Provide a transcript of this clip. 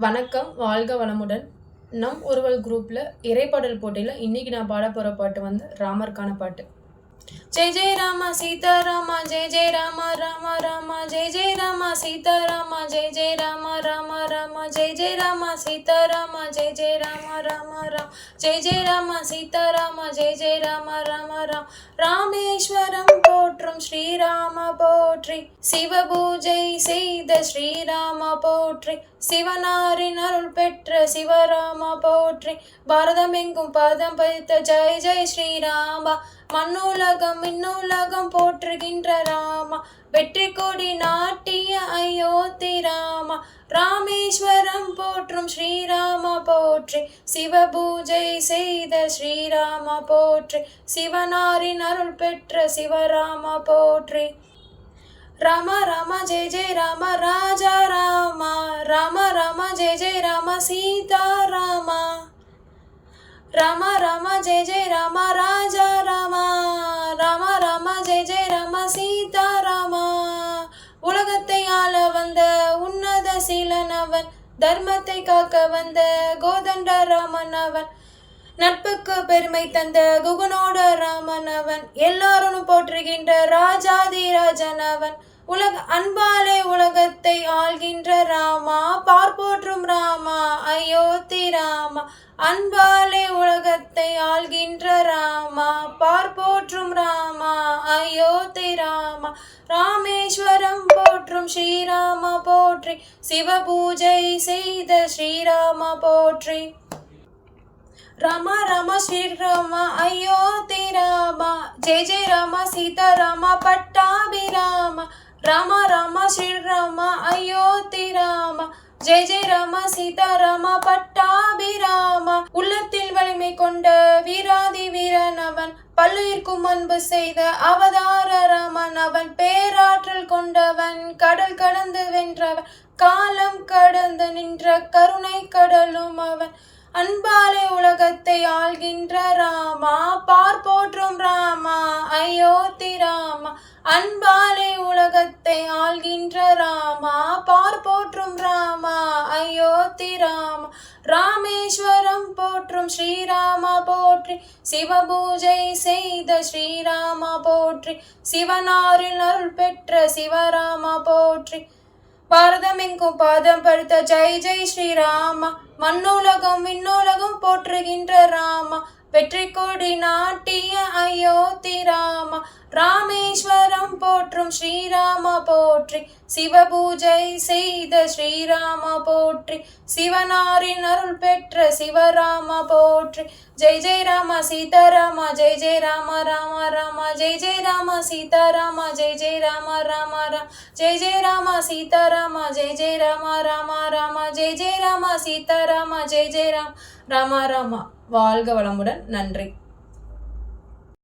வணக்கம் வாழ்க வளமுடன். நம் ஒருவல் குரூப்பில் இறைப்பாடல் போட்டியில் இன்னைக்கு நான் பாட போகிற பாட்டு வந்து ராமருக்கான பாட்டு. ஜெய் ஜெய் ராமா சீதாராமா ஜெய் ஜெய் ராமா ராமா ராமா ஜெய் ஜெய் ராமா சீதாராமா ஜெய் ஜெய் ராமா ராமா ராம ஜெய ஜெய் ராம சீதாராமா ஜெய் ஜெய் ராமா ராமா ராம் ஜெய் ஜெய ராம சீதாராமா ஜெய் ஜெய் ராமா ராமா ராம் ராமேஸ்வரம் போற்றும் ஸ்ரீராம போற்றி சிவபூஜை செய்த ஸ்ரீராம போற்றி சிவனாரின் அருள் பெற்ற சிவராம போற்றி பாரதமெங்கும் பாதம் பதித்த ஜெய் ஜெய் ஸ்ரீராமா மண்ணுலகம் மின்னுலகம் போற்றுகின்ற ராமா வெற்றி கொடி நாட்டிய அயோத்தி ராமா ராமேஸ்வரம் போற்றும் ஸ்ரீராம போற்றி. சிவபூஜை செய்த ஸ்ரீராம போற்றி. சிவனாரின் அருள் பெற்ற சிவராம போற்றி. ராம ராம ஜெய ஜெய ராம ராஜா ராமா. ராம ராம ஜெய ஜெய ராம சீதா ராமா. ராம ராம ஜெய ஜெய ராம ராஜா தர்மத்தை காக்க வந்த கோதண்ட ராமன் அவன் நட்புக்கு பெருமை தந்த குகுனோட ராமன் அவன் எல்லாரும் போற்றுகின்ற ராஜாதி ராஜன் அவன் உலக அன்பாலே உலகத்தை ஆள்கின்ற ராமா பார்ப்போற்றும் ராமா அயோத்தி ராமா அன்பாலே உலகத்தை ஆள்கின்ற ராமா பார்ப்போற்றும் ராமா அயோத்தி ராமா ராமேஸ்வரம் ஸ்ரீராம போற்றி. சிவபூஜை செய்த ஸ்ரீராம போற்றி. ரம ராம ஸ்ரீராம அயோத்தி ராம ஜெய ஜெய ராம சீதாராம பட்டாபிராம. ராம ராம ஸ்ரீராம அயோத்தி ராம ஜெய ஜெய ராம சீதாராம பட்டாபிராம. உள்ளத்தில் வலிமை கொண்ட வீராதி வீரன் பல்லுயிர்க்கும் அன்பு செய்த அவதார ராமன் அவன் பேராற்றல் கொண்டவன் கடல் கடந்து வென்றவன் காலம் கடந்து நின்ற கருணை கடலும் அவன். அன்பாலே உலகத்தை ஆள்கின்ற ராமா பார் போற்றும் ராமா அயோத்தி ராமா. அன்பாலே உலகத்தை ஆள்கின்ற ராமா பார் போற்றும் ராமா அயோத்தி ராமா. ராமேஸ்வரம் போற்றும் ஸ்ரீராம போற்றி. சிவபூஜை செய்த ஸ்ரீராம போற்றி. சிவனாரில் அருள் பெற்ற சிவராம போற்றி. பாரதமெங்கும் பாதம் படுத்த ஜெய் ஜெய் ஸ்ரீராமா. மண்ணுலகம் விண்ணுலகம் போற்றுகின்ற ராமா. வெற்றி கொடி ராமேஸ்வரம் போற்றும் ஸ்ரீராம போற்றி. சிவபூஜை செய்த ஸ்ரீராம போற்றி. சிவனாரின் அருள் பெற்ற சிவராம போற்றி. ஜெய் ஜெய் ராம சீதாராம ஜெய் ஜெய் ராம ராம ராம. ஜெய் ஜெய் ராம சீதாராமா ஜெய் ஜெய் ராம ராம ராம். ஜெய் ஜெய் ராம சீதாராம ஜெய் ஜெய் ராம ராம ராம. ஜெய் ஜெய் ராம சீதாராம ஜெய் ஜெய் ராம். ராம ராமா. வாழ்க வளமுடன். நன்றி.